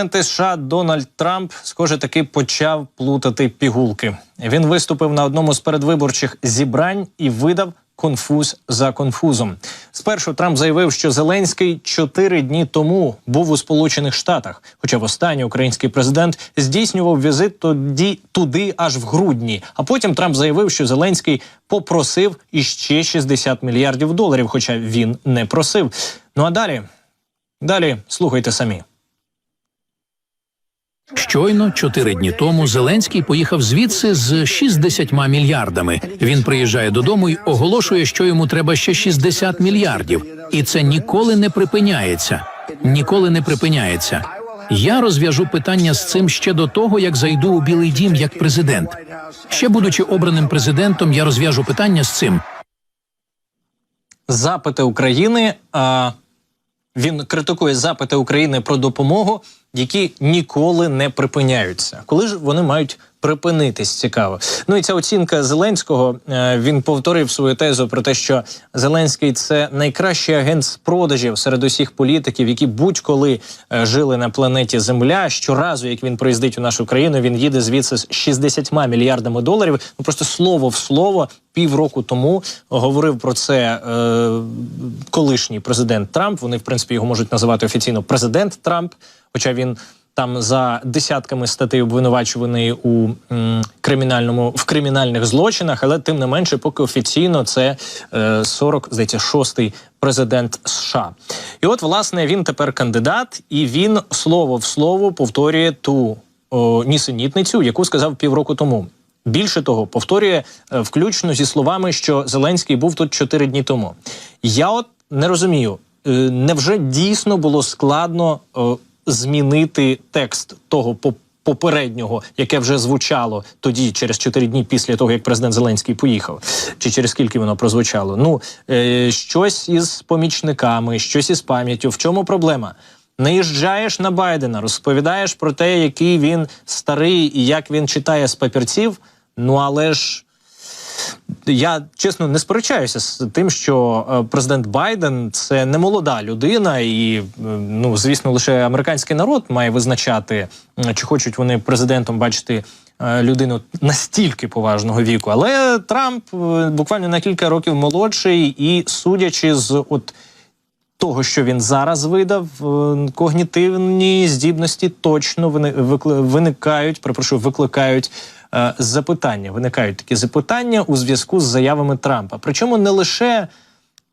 Президент США Дональд Трамп, схоже, таки почав плутати пігулки. Він виступив на одному з передвиборчих зібрань і видав конфуз за конфузом. Спершу Трамп заявив, що Зеленський чотири дні тому був у Сполучених Штатах. Хоча востаннє український президент здійснював візит тоді туди аж в грудні. А потім Трамп заявив, що Зеленський попросив іще 60 мільярдів доларів, хоча він не просив. Ну а далі, далі слухайте самі. Щойно чотири дні тому Зеленський поїхав звідси з 60 мільярдами. Він приїжджає додому і оголошує, що йому треба ще 60 мільярдів, і це ніколи не припиняється. Ніколи не припиняється. Я розв'яжу питання з цим ще до того, як зайду у Білий Дім як президент. Ще будучи обраним президентом, я розв'яжу питання з цим. запити України. А, він критикує запити України про допомогу, які ніколи не припиняються. Коли ж вони мають припинитись? Цікаво. Ну і ця оцінка Зеленського. е, Він повторив свою тезу про те, що Зеленський це найкращий агент з продажів серед усіх політиків, які будь-коли е, жили на планеті Земля. Щоразу, як він приїздить у нашу країну, він їде звідси з 60 мільярдами доларів. Ну просто слово в слово. Півроку тому говорив про це е, колишній президент Трамп. Вони, в принципі, його можуть називати офіційно президент Трамп, хоча він там за десятками статей обвинувачуваний у м, кримінальному в кримінальних злочинах, але тим не менше, поки офіційно це е, 40, здається, шостий президент США. І от, власне, він тепер кандидат, і він слово в слово повторює ту о, нісенітницю, яку сказав півроку тому. Більше того, повторює е, включно зі словами, що Зеленський був тут чотири дні тому. Я от не розумію, е, невже дійсно було складно змінити текст того по- попереднього, яке вже звучало тоді, через чотири дні після того, як президент Зеленський поїхав, чи через скільки воно прозвучало? Ну е, щось із помічниками, щось із пам'яттю. В чому проблема? Наїжджаєш на Байдена, розповідаєш про те, який він старий і як він читає з папірців. Ну але ж я чесно не сперечаюся з тим, що е, президент Байден це не молода людина, і е, ну звісно, лише американський народ має визначати, е, чи хочуть вони президентом бачити людину настільки поважного віку. Але Трамп буквально на кілька років молодший, і судячи з от того, що він зараз видав, когнітивні здібності точно виникають, перепрошую, викликають запитання. Виникають такі запитання у зв'язку з заявами Трампа. Причому не лише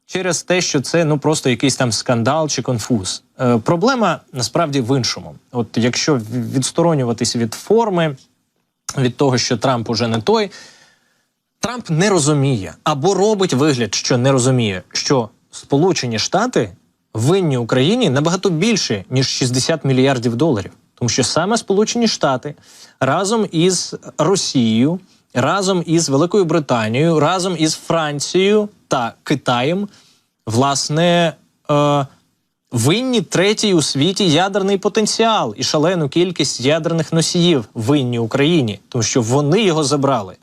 через те, що це ну просто якийсь там скандал чи конфуз. Е, проблема насправді в іншому. От якщо відсторонюватися від форми, від того, що Трамп уже не той. Трамп не розуміє або робить вигляд, що не розуміє, що Сполучені Штати винні Україні набагато більше ніж 60 мільярдів доларів, тому що саме Сполучені Штати разом із Росією, разом із Великою Британією, разом із Францією та Китаєм, власне. Е- Винні третій у світі ядерний потенціал і шалену кількість ядерних носіїв винні Україні, тому що вони його забрали.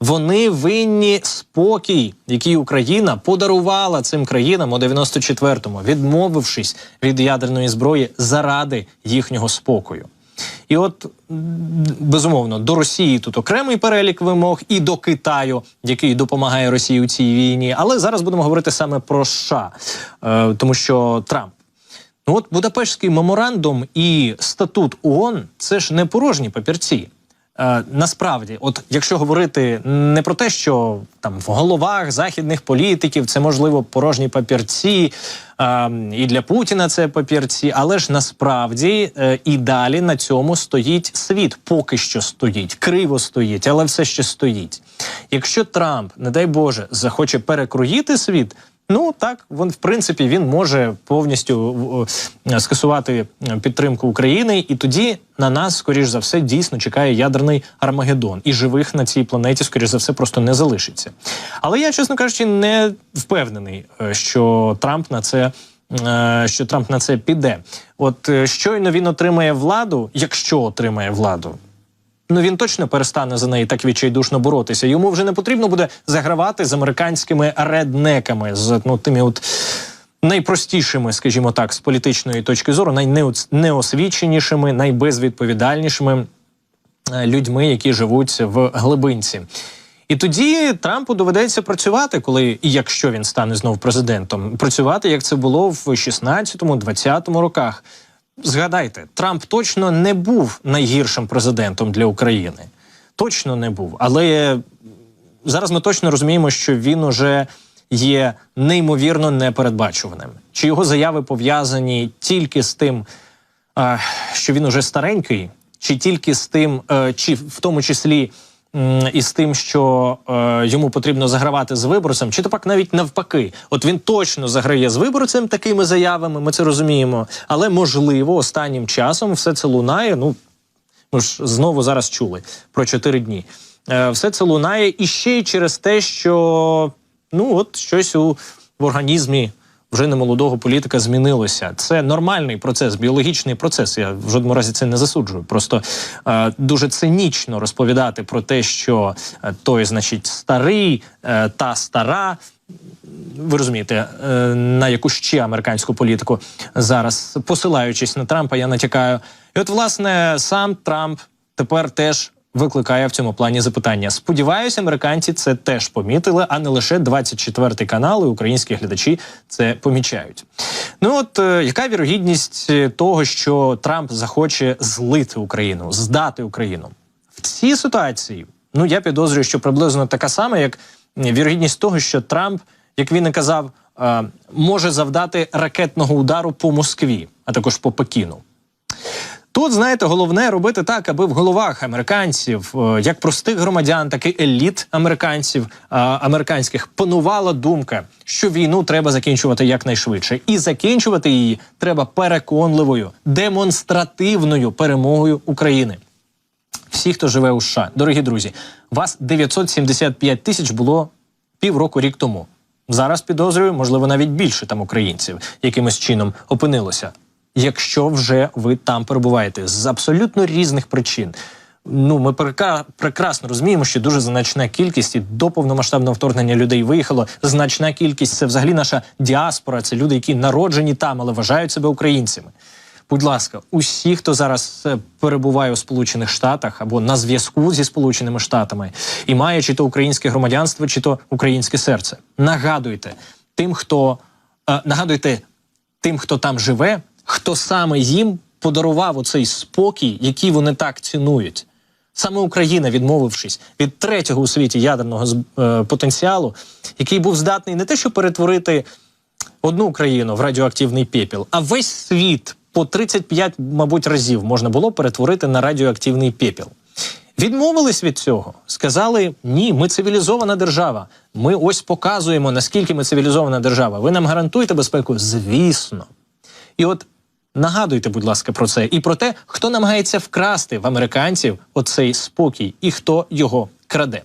Вони винні спокій, який Україна подарувала цим країнам у 94-му, відмовившись від ядерної зброї заради їхнього спокою. І от безумовно до Росії тут окремий перелік вимог, і до Китаю, який допомагає Росії у цій війні. Але зараз будемо говорити саме про США, е, тому що Трамп. Ну от Будапештський меморандум і статут ООН – це ж не порожні папірці. Е, насправді, от якщо говорити не про те, що там в головах західних політиків це можливо порожні папірці, е, і для Путіна це папірці, але ж насправді е, і далі на цьому стоїть світ, поки що стоїть, криво стоїть, але все ще стоїть. Якщо Трамп, не дай Боже, захоче перекроїти світ. Ну так, він в принципі він може повністю е, скасувати е, підтримку України, і тоді на нас, скоріш за все, дійсно чекає ядерний Армагеддон, і живих на цій планеті, скоріш за все, просто не залишиться. Але я, чесно кажучи, не впевнений, е, що Трамп на це. е, Що Трамп на це піде, от е, щойно він отримає владу, якщо отримає владу, ну він точно перестане за неї так відчайдушно боротися. Йому вже не потрібно буде загравати з американськими реднеками, з ну тими от найпростішими, скажімо так, з політичної точки зору, найнеосвіченішими, найбезвідповідальнішими е, людьми, які живуть в глибинці. І тоді Трампу доведеться працювати, коли і якщо він стане знов президентом, працювати як це було в 16-20 роках. Згадайте, Трамп точно не був найгіршим президентом для України. Точно не був. Але зараз ми точно розуміємо, що він уже є неймовірно непередбачуваним. Чи його заяви пов'язані тільки з тим, що він уже старенький, чи тільки з тим, е, чи в тому числі м, і з тим, що е, йому потрібно загравати з виборцем, чи то пак навіть навпаки, от він точно заграє з виборцем такими заявами, ми це розуміємо. Але можливо, останнім часом все це лунає. Ну ми ж знову зараз чули про чотири дні. Е, все це лунає і ще й через те, що ну от щось у в організмі вже немолодого політика змінилося. Це нормальний процес, біологічний процес. Я в жодному разі це не засуджую. Просто е, дуже цинічно розповідати про те, що е, той, значить, старий е, та стара. Ви розумієте, е, на яку ще американську політику зараз посилаючись на Трампа, я натякаю. І от, власне, сам Трамп тепер теж викликає в цьому плані запитання. Сподіваюся, американці це теж помітили, а не лише 24 канал і українські глядачі це помічають. Ну от е, яка вірогідність е, того, що Трамп захоче злити Україну, здати Україну в цій ситуації? Ну я підозрюю, що приблизно така сама, як вірогідність того, що Трамп, як він і казав, е, може завдати ракетного удару по Москві, а також по Пекіну. Тут, знаєте, головне робити так, аби в головах американців, е, як простих громадян, так і еліт американців е, американських панувала думка, що війну треба закінчувати якнайшвидше, і закінчувати її треба переконливою, демонстративною перемогою України. Всі, хто живе у США, дорогі друзі, вас 975 тисяч було півроку рік тому. Зараз підозрюю, можливо, навіть більше там українців якимось чином опинилося. Якщо вже ви там перебуваєте з абсолютно різних причин. Ну, ми прекрасно розуміємо, що дуже значна кількість і до повномасштабного вторгнення людей виїхало. Значна кількість це взагалі наша діаспора. Це люди, які народжені там, але вважають себе українцями. Будь ласка, усі, хто зараз е, перебуває у Сполучених Штатах або на зв'язку зі Сполученими Штатами і має чи то українське громадянство, чи то українське серце. Нагадуйте тим, хто е, нагадуйте тим, хто там живе, хто саме їм подарував оцей спокій, який вони так цінують. Саме Україна, відмовившись від третього у світі ядерного е, потенціалу, який був здатний не те, що перетворити одну країну в радіоактивний пепіл, а весь світ по 35, мабуть, разів можна було перетворити на радіоактивний пепіл. Відмовились від цього, сказали: ні, ми цивілізована держава. Ми ось показуємо, наскільки ми цивілізована держава. Ви нам гарантуєте безпеку? Звісно. І от нагадуйте, будь ласка, про це і про те, хто намагається вкрасти в американців оцей спокій і хто його краде.